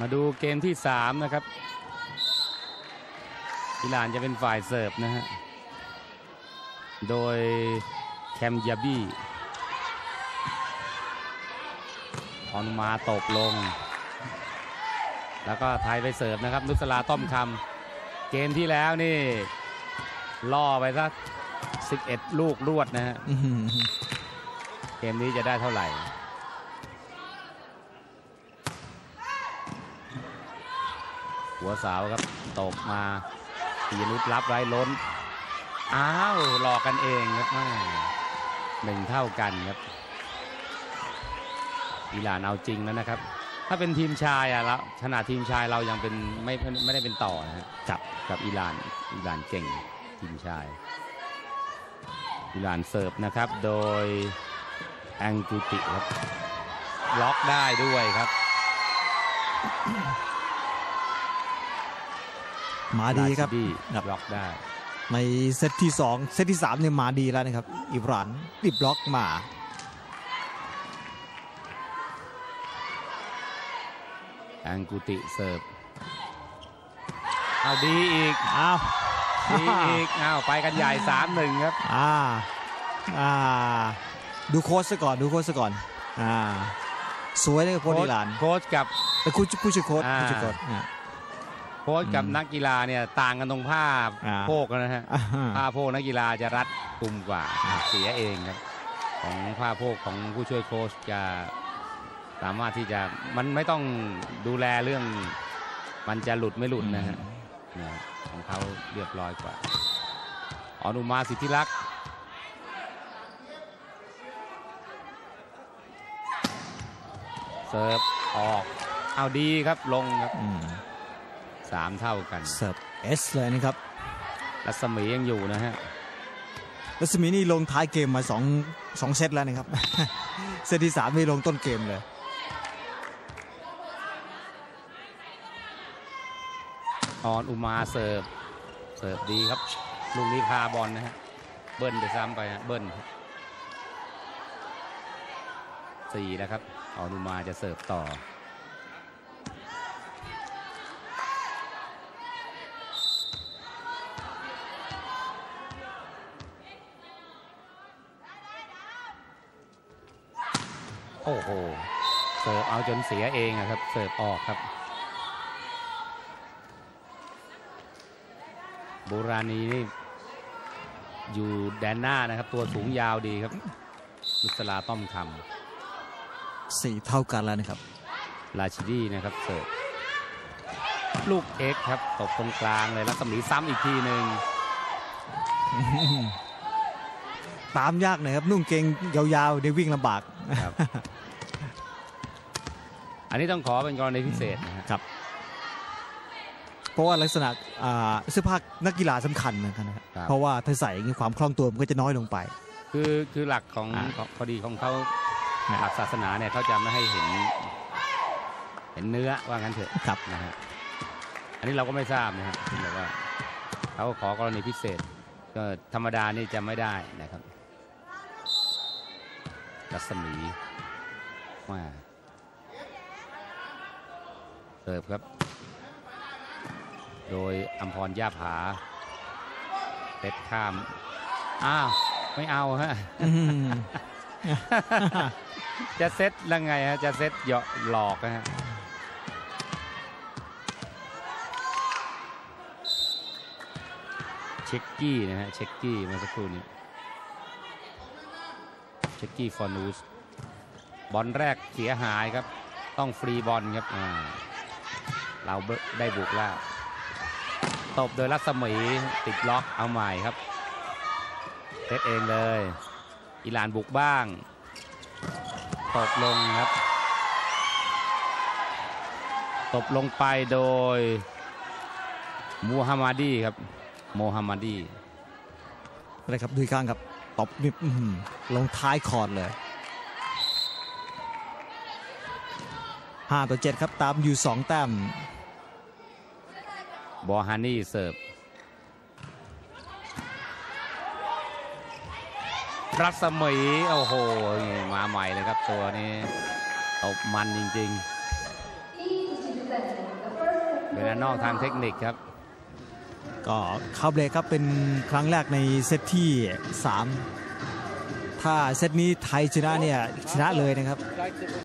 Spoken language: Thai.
มาดูเกมที่ 3 นะครับอิหร่านจะเป็นฝ่ายเสิร์ฟนะฮะ โดยแคมยาบี้ออนุมาตบลง แล้วก็ไทยไปเสิร์ฟนะครับ นุสลาต้อมคำเกมที่แล้วนี่ ล่อไปสัก11 ลูกรวดนะฮะอื้อหือเกมนี้จะได้เท่าไหร่ หัวเสาวครับตกมาปีนุษรับไร้ล้น อ้าวหลอกกันเองครับแม่หนึ่งเท่ากันครับอิหร่านเอาจริงแล้วนะครับ ถ้าเป็นทีมชายอะแล้วขนาดทีมชายเรายังเป็นไม่ไม่ได้เป็นต่อนะฮะกับกับอิหร่านอิหร่านเก่งทีมชายอิหร่านเสิร์ฟนะครับ โดยแองกุติครับ ล็อกได้ด้วยครับ มาดีครับดีครับล็อกได้ ในเซตที่ 2 เซตที่ 3 เนี่ยมาดีแล้วนะครับ อิบรานรีบล็อกมา แองกุติเสิร์ฟเอาดีอีกอ้าวดีอีกอ้าวไปกันใหญ่3าหนึ่งครับ อ่า อ่า ดูโค้ชซะก่อน ดูโค้ชซะก่อน อ่า สวยเลยโค้ชอิหร่าน โค้ชกับแต่คุณผู้ช่วยโค้ชอ่าผู้ช่วยโค้ชอ่าโค้ชกับอืมนักกีฬาเนี่ยต่างกันตรงผ้าอ่า โพกนะฮะอ่าผ้าโพกนักกีฬาจะรัดกุมกว่าเสียเองครับ ของผ้าโพกของผู้ช่วยโค้ชจะสามารถที่จะมันไม่ต้องดูแลเรื่อง มันจะหลุดไม่หลุดนะฮะนะของเขาเรียบร้อยกว่าอนุมาสิทธิลักษณ์เสิร์ฟออกเอาดีครับลงครับ อืม สามเท่ากันเสิร์ฟเอสเลยนะครับรัศมียังอยู่นะฮะรัศมีนี่ลงท้ายเกมมาสองสองเซตแล้วนะครับ เซตที่สามนี่ลงต้นเกมเลยออนอุมาเสิร์ฟเสิร์ฟดีครับลูกนี้พาบอลนะฮะเบิ้ลไปซ้ำไปฮะเบิ้ลครับสี่แล้วครับออนอุมาจะเสิร์ฟต่อ โอ้โห เสิร์ฟเอาจนเสียเองอะครับ เสิร์ฟออกครับ โบราณีนี่อยู่แดนหน้านะครับ ตัวสูงยาวดีครับลุสลาต้อมคสี่เท่ากันแล้วนะครับำราชิดีนะครับเสิร์ฟลูกเอ็กซ์ครับตกตรงกลางเลยแล้วสมีซ้ำอีกทีหนึ่ง ตามยากหน่อยครับนุ่งเกงยาวๆเดี๋ยววิ่งลำบากครับ อันนี้ต้องขอเป็นกรณีพิเศษนะฮะครับ เพราะว่าลักษณะอ่าเสื้อผ้านักกีฬาสำคัญนะครับครับเพราะว่าถ้าใส่อย่างนี้ความคล่องตัวมันก็จะน้อยลงไป คือคือหลักของอ่าของพอดีของเขานะหลักศาสนาเนี่ยเขาจะไม่ให้เห็น เห็นเนื้อว่างั้นเถอะครับนะฮะอันนี้เราก็ไม่ทราบนะฮะที่แบบว่าเขาขอกรณีพิเศษ ก็ธรรมดานี่จะไม่ได้นะครับ รัศมีว่าเสิร์ฟครับ โดยอัมพรย่าผาเต็ดข้าม อ้าว ไม่เอาฮะอืมจะเซตยังไงฮะ จะเซตเหยาะหลอกนะฮะเช็กกี้นะฮะ เช็กกี้เมื่อสักครู่นี้ เช็กกี้ฟอนูสบอลแรกเสียหายครับ ต้องฟรีบอลครับเราได้บุกแล้ว ตบโดยรัศมีติดล็อกเอาใหม่ครับเซตเองเลย อิหร่านบุกบ้างตบลงครับตบลงไปโดยมูฮัมหมัดีครับโมฮัมหมัดีอะไรครับดูอีกครั้งครับ ตบนี่อื้อหือลงท้ายคอร์ดเลยห้าต่อเจ็ดครับตามอยู่สองแต้มบอฮานี่เสิร์ฟรัศมีโอ้โห มาใหม่เลยครับตัวนี้ตบมันจริงๆ เป็นนนอกทางเทคนิคครับ ก็เข้าเบรกครับเป็นครั้งแรกในเซตที่ 3 ถ้าเซตนี้ไทยชนะเนี่ยชนะเลยนะครับ